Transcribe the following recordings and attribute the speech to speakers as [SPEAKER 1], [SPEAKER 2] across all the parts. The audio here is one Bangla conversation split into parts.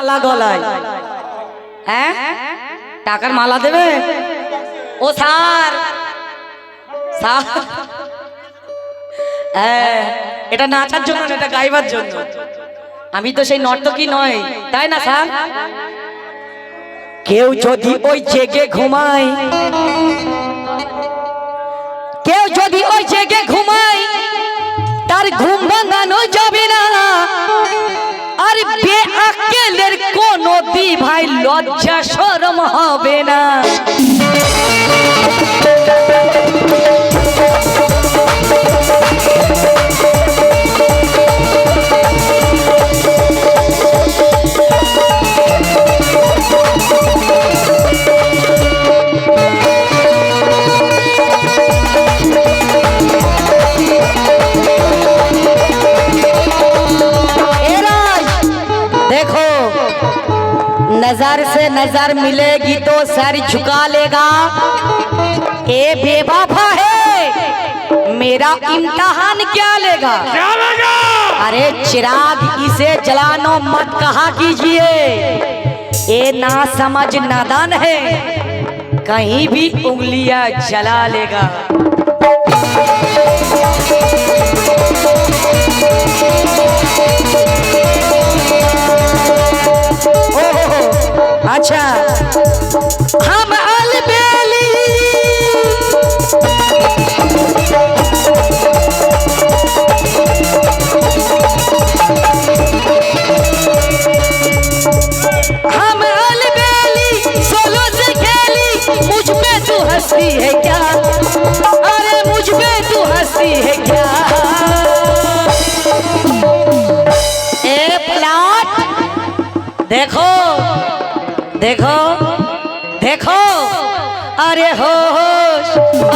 [SPEAKER 1] মালা গলায়। হ্যাঁ? টাকার মালা দেবে? ও স্যার। হ্যাঁ এটা নাচার জন্য এটা গাইবার জন্য। আমি তো সেই নর্তকী নয়, তাই না, স্যার? কেউ যদি ওই জেগে ঘুমায়, কেউ যদি ওই জেগে ঘুমায়, তার ঘুম ভাঙানো যাবে না। বেআকেলের কোনো দি ভাই লজ্জা শরম হবে না। नज़र मिलेगी तो सर झुका लेगा। ए बेवफा है मेरा इम्तहान क्या लेगा? अरे चिराग इसे जलानो मत कहा कीजिए? ये ना समझ नादान है कहीं भी उंगलियाँ जला लेगा। আচ্ছা। হ্যাঁ দেখো দেখো, আরে হো হোস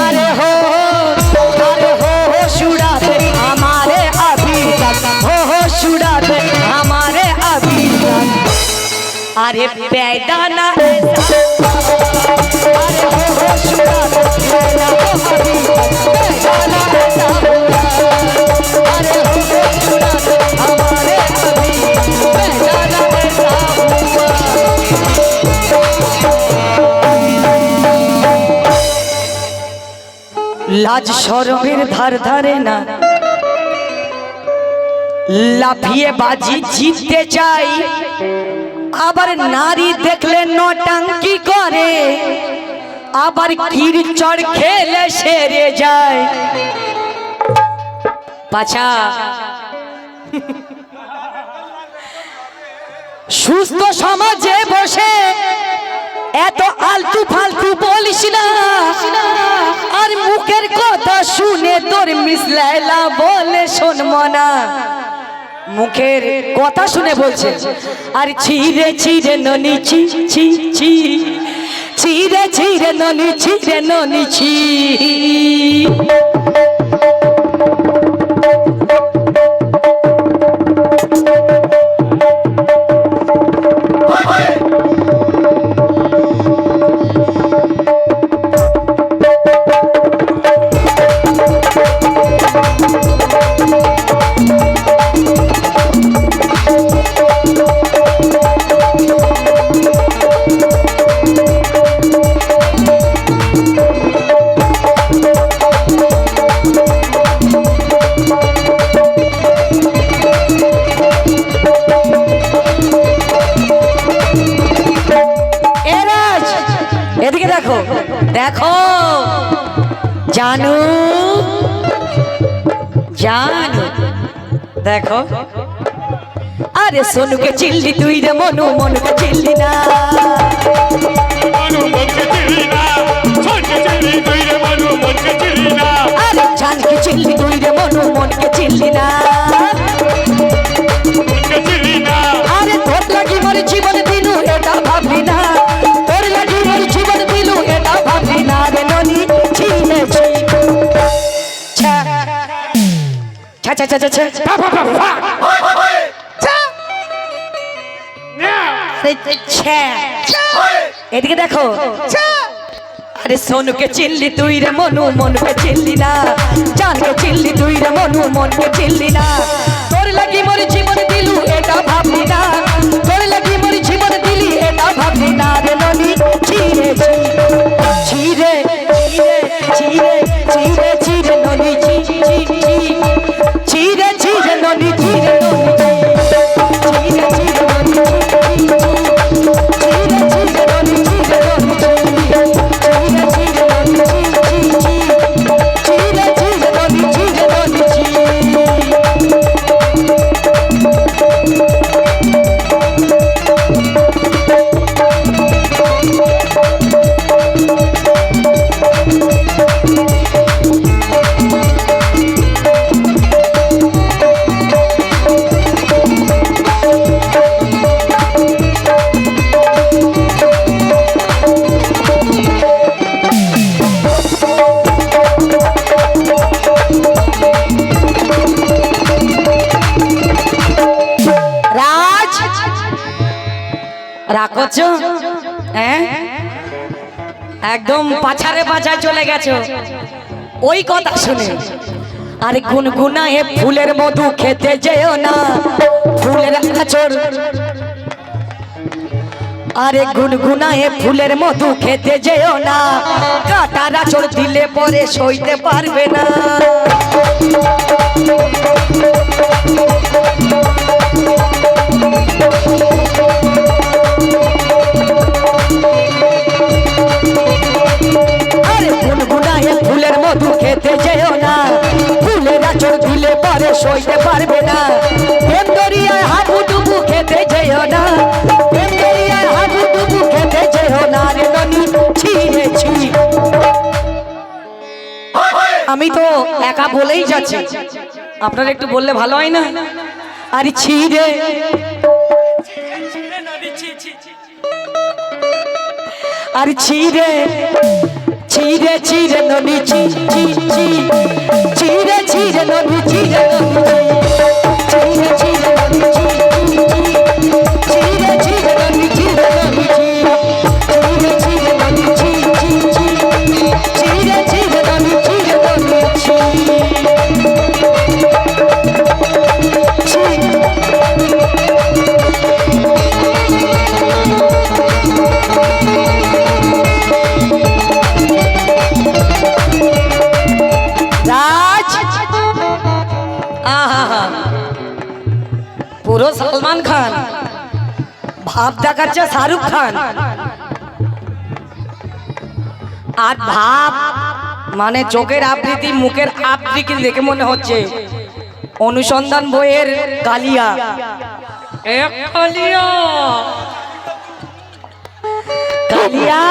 [SPEAKER 1] আরে হো হোস আরে হো হো সুরাতে আমারে আবি হো হো সুরাতে আমারে আবি আরে পেদানা লাজ সরমের ধার ধারে না। লাফিয়ে বাজি জিততে চাই। আবার নারী দেখলে নটাঙ্কি করে। আবার কিরচড় খেলে সেরে যায়। পাছা সুস্থ সমাজে বসে এত আলতু ফালতু বলিস না। তোর মিসলাইলা বলে শোনব না মুখের কথা শুনে বলছে, আর ছিঁড়ে ছিঁড়ে ননি, ছি ছি ছি। ছিঁড়ে ছিঁড়ে ননি ছিঁড়ে ননি, ছি। আরে সোনুকে চিল্লি তুই রে মনু মনুকে চিল্লি না। আরে জানকে চিল্লি তুই রে মনু মনকে চিল্লি না। আরে তোর লাগি মোর জীবন দিলু এটা ভাবলি না। তোর লাগি মোর জীবন দিলু এটা ভাবলি না রে ননি চিনে এদিকে দেখো। আরে সোনুকে চিল্লি তুই রে, মনু মনকে চিল্লি না। চানকে চিল্লি তুই রে, মনু মনকে চিল্লি না। তোর লাগি মোর জীবন দিলু, এটা ভাবলি না। তোর লাগি মোর জীবন দিলি, এটা ভাবলি না রে ননি। ছিড়ে রাখছ একদম পাছারে পাছায় চলে গেছো। ওই কথা শুনে। আরে গুনগুনায়ে ফুলের মধু খেতে যেও না। ফুলের আচর আরে গুনগুনায়ে ফুলের মধু খেতে যেও না। কাটার আচর দিলে পরে সইতে পারবে না। খেতে যেও না। ফুলের আচর দিলে পরে সইতে পারবে না। প্রেম দরিয়ায় খেতে যেও না। প্রেম দরিয়ায় খেতে যেও না রে ননি ছিঁড়ে ছি। আমি তো একা বলেই যাচ্ছি। আপনারা একটু বললে ভালো হয় না? আরে ছিঁড়ে আর ছিঁড়ে ছিঁড়ে চিরে ননি ছি ছি ছি চিরে ছিঁড়ে ননি ছিঁড়ে ভাব দেখাচ্ছে শাহরুখ খান আর ভাব মানে চোখের আবৃত্তি মুখের আবৃত্তি দেখে মনে হচ্ছে অনুসন্ধান বইয়ের কালিয়া এক কালিয়া কালিয়া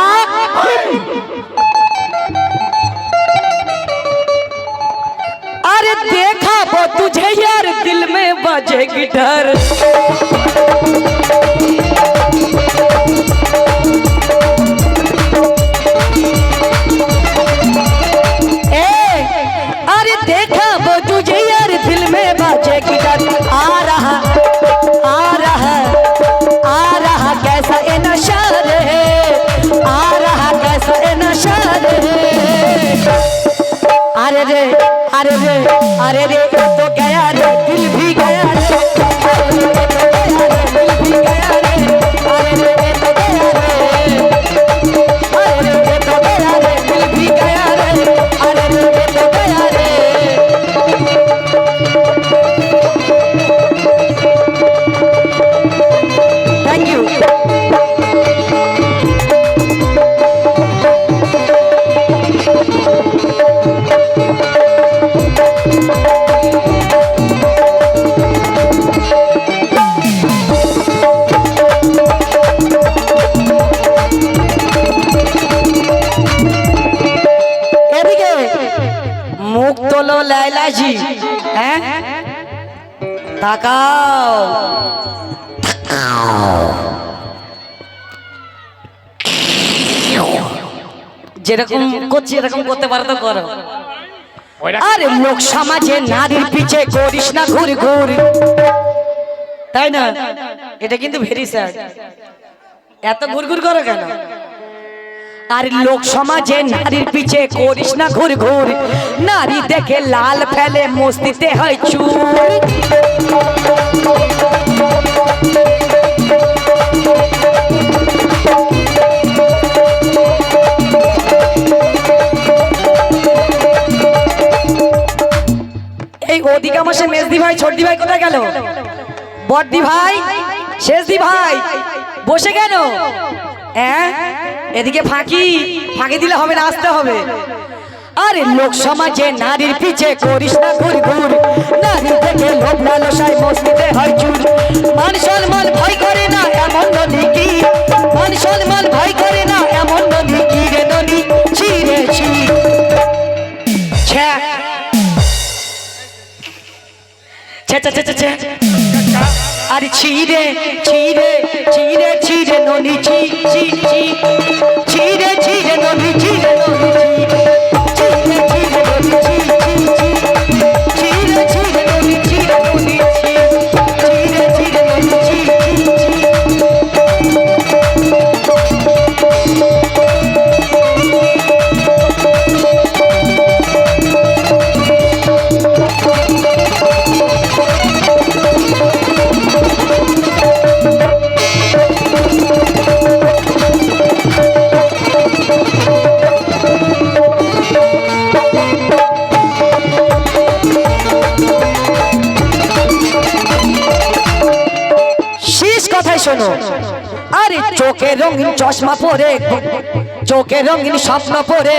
[SPEAKER 1] अरे देखा वो तुझे यार दिल में बजेगी डर মুখ লাইলাজি। হ্যাঁ? তাকাও। যেরকম করছি, এরকম করতে পারো তো করো। আরে লোক সমাজে নারীর পিছে করিস না ঘুর ঘুর। তাই না? এটা কিন্তু ভেরি স্যাড এত ঘুরঘুর করো কেন? আর লোক সমাজে নারীর পিছে করিস না ঘুর ঘুর। নারী দেখে লাল ফেলে মস্তিতে হয় চুর এই ভাই ছোটদি ভাই গেল? ভাই, শেষদি ভাই, বসে কেন? এদিকে ফাঁকি ফাঁকি দিলে হবে না, আসতে হবে। আরে লোক সমাজে নারীর পিছে করিস না ঘুর ঘুর। নারী দেখে লোক লালসায় মস্তিতে হয় চুর। মান সম্মান ভয় করে না এমন নদী কি? মান সম্মান ভয় করে না এমন নদী কি রে নদী? ছ্যা। ছ্যা আরে ছিঁড়ে ছিঁড়ে আরে চোখে রঙিন চশমা পরে, চোখে রঙিন স্বপ্ন পরে,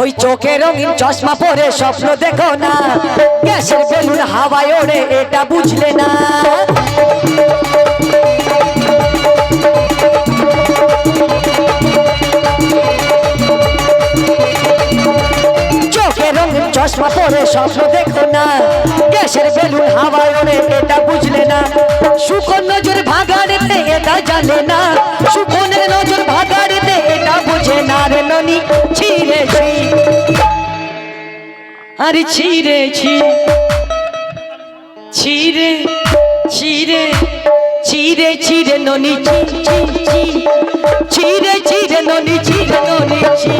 [SPEAKER 1] ওই চোখে রঙিন চশমা পরে স্বপ্ন দেখো না। গ্যাসের বেলুন হাওয়ায় ওড়ে, এটা বুঝলে না। চশমা পরে স্বপ্ন দেখো না। গ্যাসের বেলুন হাওয়ায় ওড়ে, এটা বুঝলে না। সুখন নজর ভাগাড়েতে এটা জানে না। সুখনের নজর ভাগাড়েতে এটা বুঝে না রে ননি ছিঁড়েছি আরে ছিঁড়েছি ছিঁড়ে ছিঁড়ে ছিঁড়ে ছিঁড়ে ননি, ছি ছি ছি। ছিঁড়ে ছিঁড়ে ননি ছিঁড়ে ননি, ছি।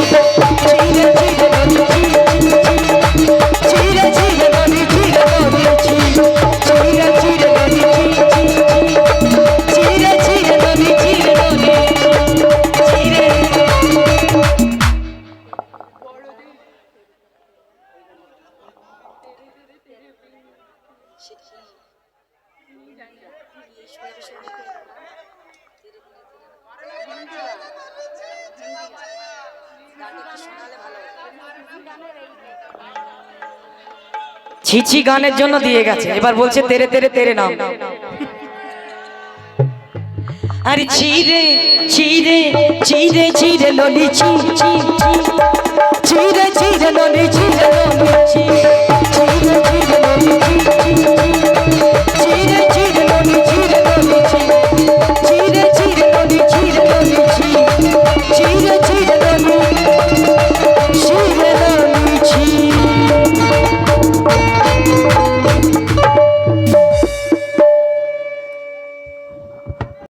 [SPEAKER 1] ছিছি গানের জন্য দিয়ে গেছে। এবার বলছে তেরে তেরে তেরে নাম। আরে চিরে চিরে চিরে চিরে ললি ছি ছি ছি। চিরে চিরে ললি চিরে